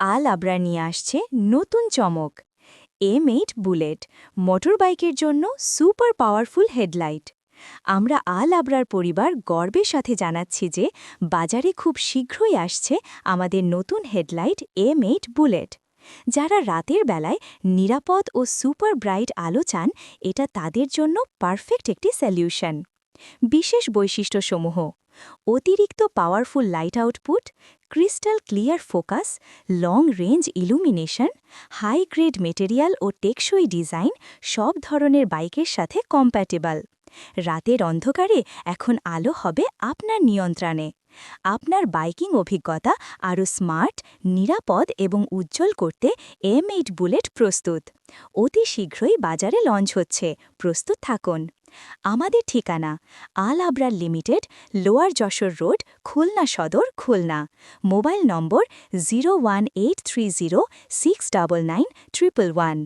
আল আবরা নিয়ে আসছে নতুন চমক। এম এইট বুলেট, মোটরবাইকের জন্য সুপার পাওয়ারফুল হেডলাইট। আমরা আল আবরার পরিবার গর্বের সাথে জানাচ্ছি যে বাজারে খুব শীঘ্রই আসছে আমাদের নতুন হেডলাইট এম এইট বুলেট। যারা রাতের বেলায় নিরাপদ ও সুপার ব্রাইট আলো চান, এটা তাদের জন্য পারফেক্ট একটি সলিউশন বিশেষ বৈশিষ্ট্যসমূহ, অতিরিক্ত powerful light output crystal clear focus long range illumination high grade material ও টেকসই ডিজাইন সব ধরনের বাইকের সাথে কম্প্যাটেবল রাতের অন্ধকারে এখন আলো হবে আপনার নিয়ন্ত্রণে। আপনার বাইকিং অভিজ্ঞতা আরও স্মার্ট, নিরাপদ এবং উজ্জ্বল করতে এম এইট বুলেট প্রস্তুত। অতি শীঘ্রই বাজারে লঞ্চ হচ্ছে। প্রস্তুত থাকুন। আমাদের ঠিকানা, Al Abrar limited, lower Jessore road, Khulna Sadar, Khulna. Mobile number zero one eight three zero six double nine triple one.